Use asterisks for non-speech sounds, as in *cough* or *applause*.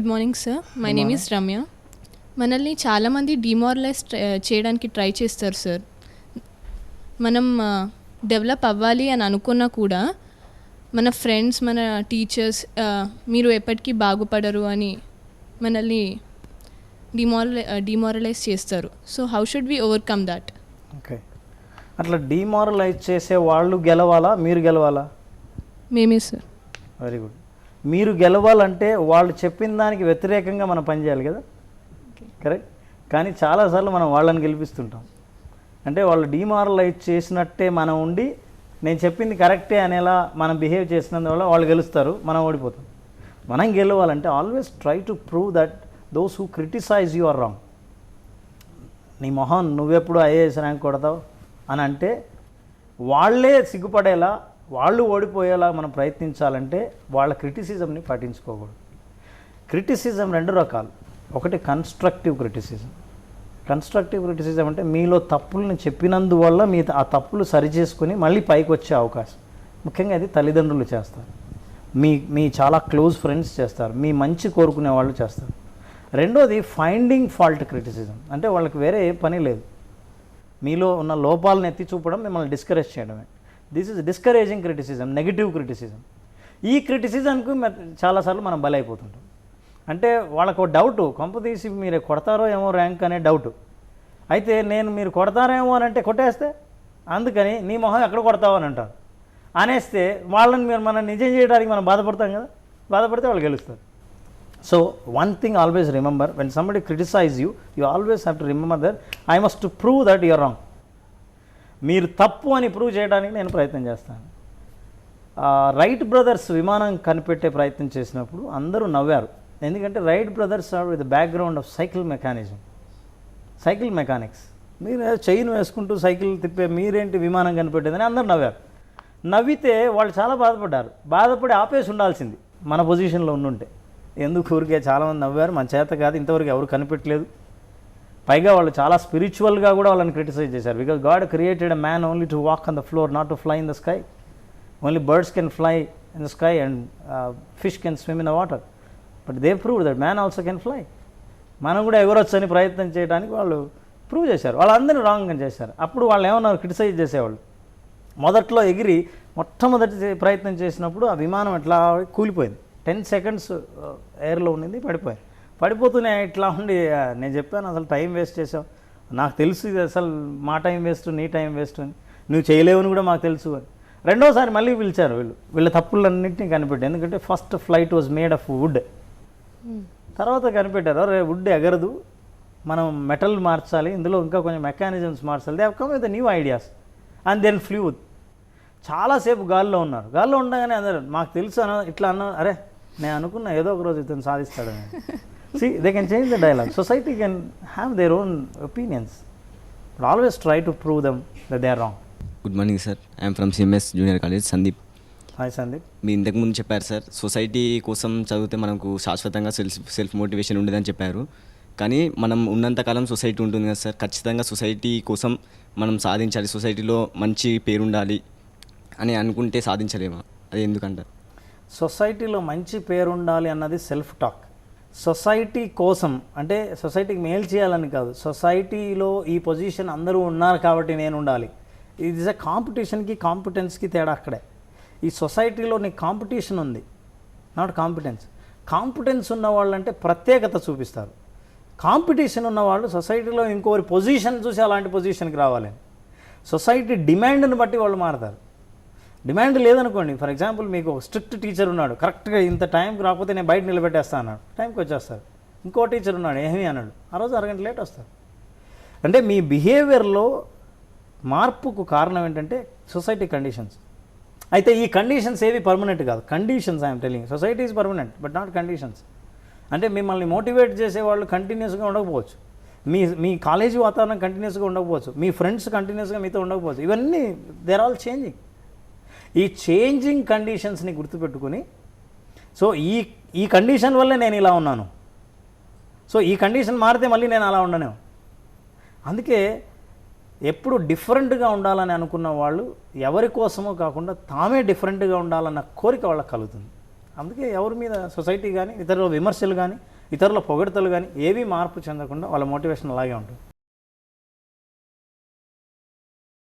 Good morning sir my name is Ramya మనల్ని చాలామంది demoralise చేయడానికి ట్రై చేస్తారు సార్ మనం డెవలప్ అవ్వాలి అని అనుకున్నా కూడా మన ఫ్రెండ్స్ మన టీచర్స్ మీరు ఎప్పటికీ బాగుపడరు అని మనల్ని డిమారలై డిమారలైజ్ చేస్తారు. So how should we overcome that okay అట్లా డిమారలైజ్ చేసే వాళ్ళు గెలవాలా? మీరు గెలవాలా? మేమే సార్ వెరీ గుడ్ మీరు గెలవాలంటే వాళ్ళు చెప్పిన దానికి వ్యతిరేకంగా మనం పనిచేయాలి కదా? కరెక్ట్ కానీ చాలాసార్లు మనం వాళ్ళని గెలిపిస్తుంటాం. అంటే వాళ్ళు డిమారలైజ్ చేసినట్టే మనం ఉండి నేను చెప్పింది కరెక్టే అనేలా మనం బిహేవ్ చేసినందువల్ల వాళ్ళు గెలుస్తారు మనం ఓడిపోతాం. మనం గెలవాలంటే always try to prove that those who criticise you are wrong నీ మొహం నువ్వెప్పుడు ఐఏఎస్ ర్యాంక్ కొడతావు? అని అంటే వాళ్ళే సిగ్గుపడేలా వాళ్ళు ఓడిపోయేలా మనం ప్రయత్నించాలంటే వాళ్ళ క్రిటిసిజంని పాటించుకోకూడదు క్రిటిసిజం రెండు రకాలు. ఒకటి కన్స్ట్రక్టివ్ క్రిటిసిజం కన్స్ట్రక్టివ్ క్రిటిసిజం అంటే మీలో తప్పులను చెప్పినందువల్ల మీ ఆ తప్పులు సరిచేసుకుని మళ్ళీ పైకి వచ్చే అవకాశం. ముఖ్యంగా అది తల్లిదండ్రులు చేస్తారు. మీ మీ చాలా క్లోజ్ ఫ్రెండ్స్ చేస్తారు. మీ మంచి కోరుకునే వాళ్ళు చేస్తారు. రెండోది ఫైండింగ్ ఫాల్ట్ క్రిటిసిజం అంటే వాళ్ళకి వేరే ఏ పని లేదు. మీలో ఉన్న లోపాలను ఎత్తి చూపడం మిమ్మల్ని డిస్కరేజ్ చేయడమే. This is discouraging criticism negative criticism ఈ క్రిటిసిజంకు చాలాసార్లు మనం బలైపోతుంటాం. అంటే వాళ్ళకు డౌట్ కొంపతీసి మీరు కొడతారో ఏమో ర్యాంక్ అనే డౌట్ అయితే నేను మీరు కొడతారేమో అని అంటే కొట్టేస్తే అందుకని నీ మొహం ఎక్కడ కొడతావు అని అంటారు. అనేస్తే వాళ్ళని మీరు మనం నిజం చేయడానికి మనం బాధపడతాం కదా బాధపడితే వాళ్ళు గెలుస్తారు. So one thing always remember when somebody criticise you you always have to remember that I must prove that you're wrong మీరు తప్పు అని ప్రూవ్ చేయడానికి నేను ప్రయత్నం చేస్తాను. రైట్ బ్రదర్స్ విమానం కనిపెట్టే ప్రయత్నం చేసినప్పుడు అందరూ నవ్వారు. ఎందుకంటే Wright brothers are with background of cycle mechanism cycle mechanics మీరు చైన్ వేసుకుంటూ సైకిల్ తిప్పే మీరేంటి విమానం కనిపెట్టేదని అందరూ నవ్వారు. నవ్వితే వాళ్ళు చాలా బాధపడ్డారు. బాధపడి ఆపేసి ఉండాల్సింది మన పొజిషన్లో ఉండుంటే. ఎందుకు ఊరికే చాలామంది నవ్వారు? మన చేత కాదు ఇంతవరకు ఎవరు కనిపెట్టలేదు. పైగా వాళ్ళు చాలా స్పిరిచువల్గా కూడా వాళ్ళని క్రిటిసైజ్ చేశారు. Because God created a man only to walk on the floor not to fly in the sky only birds can fly in the sky and fish can swim in the water but they prove that man also can fly మనం కూడా ఎగరొచ్చని ప్రయత్నం చేయడానికి వాళ్ళు prove చేశారు. వాళ్ళందరినీ రాంగ్గా చేశారు. అప్పుడు వాళ్ళు ఏమన్నారు? క్రిటిసైజ్ చేసేవాళ్ళు. మొదట్లో ఎగిరి మొట్టమొదటి ప్రయత్నం చేసినప్పుడు ఆ విమానం ఎట్లా కూలిపోయింది. టెన్ సెకండ్స్ ఎయిర్లో ఉండింది పడిపోయింది. పడిపోతూనే ఇట్లా ఉండి "ఆ, నేను చెప్పాను అసలు టైం వేస్ట్ చేసావు. నాకు తెలుసు ఇది అసలు మా టైం వేస్ట్ నీ టైం వేస్ట్ అని. నువ్వు చేయలేవని కూడా మాకు తెలుసు అని. రెండోసారి మళ్ళీ పిలిచారు వీళ్ళు. వీళ్ళ తప్పులన్నింటినీ కనిపెట్టారు. ఎందుకంటే first flight was made of wood. తర్వాత కనిపెట్టారు రే వుడ్ ఎగరదు. మనం మెటల్ మార్చాలి ఇందులో ఇంకా కొంచెం మెకానిజమ్స్ మార్చాలి. They come with new ideas and then flew చాలాసేపు గాల్లో ఉన్నారు. గాల్లో ఉండగానే అందరు మాకు తెలుసు అన్న ఇట్లా అన్న అరే నేను అనుకున్నా ఏదో ఒక రోజు ఇతను సాధిస్తాడని. *laughs* See they can change the dialogue society can have their own opinions but always try to prove them that they are wrong good morning sir I'm from CMS junior college Sandeep hi Sandeep మీరు ఇంతకుముందు చెప్పారు sir society కోసం చదివితే మనకు శాశ్వతంగా self self motivation ఉండదని చెప్పారు. కానీ మనం ఉన్నంతకాలం సొసైటీ ఉంటుంది కదా సార్ ఖచ్చితంగా సొసైటీ కోసం మనం సాధించాలి సొసైటీలో మంచి పేరు ఉండాలి అని అనుకుంటే సాధించలేమా? అది ఎందుకంటారు? సొసైటీలో మంచి పేరు ఉండాలి అన్నది సెల్ఫ్ టాక్ సొసైటీ కోసం అంటే సొసైటీకి మేలు చేయాలని కాదు సొసైటీలో ఈ పొజిషన్ అందరూ ఉన్నారు కాబట్టి నేను ఉండాలి. ఇది ఇస్ అ కాంపిటీషన్కి కాంపిటెన్స్కి తేడా అక్కడే. ఈ సొసైటీలో నీకు కాంపిటీషన్ ఉంది నాట్ కాంపిటెన్స్ కాంపిటెన్స్ ఉన్న వాళ్ళంటే ప్రత్యేకత చూపిస్తారు. కాంపిటీషన్ ఉన్నవాళ్ళు సొసైటీలో ఇంకోరి పొజిషన్ చూసి అలాంటి పొజిషన్కి రావాలని సొసైటీ డిమాండ్ని బట్టి వాళ్ళు మారతారు. డిమాండ్ లేదనుకోండి. ఫర్ ఎగ్జాంపుల్ మీకు ఒక స్ట్రిక్ట్ టీచర్ ఉన్నాడు. కరెక్ట్గా ఇంత టైంకి రాకపోతే నేను బయట నిలబెట్టేస్తా అన్నాడు. టైంకి వచ్చేస్తారు ఇంకో టీచర్ ఉన్నాడు. ఏమీ అన్నాడు ఆ రోజు అరగంట లేట్ వస్తారు అంటే మీ బిహేవియర్లో మార్పుకు కారణం ఏంటంటే సొసైటీ కండిషన్స్. అయితే ఈ కండిషన్స్ ఏవి పర్మనెంట్ కాదు. Conditions I'm telling society is permanent but not conditions. అంటే మిమ్మల్ని మోటివేట్ చేసే వాళ్ళు కంటిన్యూస్గా ఉండకపోవచ్చు. మీ మీ కాలేజీ వాతావరణం కంటిన్యూస్గా ఉండకపోవచ్చు. మీ ఫ్రెండ్స్ కంటిన్యూస్గా మీతో ఉండకపోవచ్చు. ఇవన్నీ దేర్ ఆల్ చేంజింగ్ ఈ చేంజింగ్ కండిషన్స్ని గుర్తుపెట్టుకుని సో ఈ ఈ కండిషన్ వల్లే నేను ఇలా ఉన్నాను. సో ఈ కండిషన్ మారితే మళ్ళీ నేను అలా ఉండను. అందుకే ఎప్పుడు డిఫరెంట్గా ఉండాలని అనుకున్న వాళ్ళు ఎవరి కోసమో కాకుండా తామే డిఫరెంట్గా ఉండాలన్న కోరిక వాళ్ళకి కలుగుతుంది. అందుకే ఎవరి మీద సొసైటీ కానీ ఇతరుల విమర్శలు కానీ ఇతరుల పొగడతలు కానీ ఏవి మార్పు చెందకుండా వాళ్ళ మోటివేషన్ అలాగే ఉంటుంది.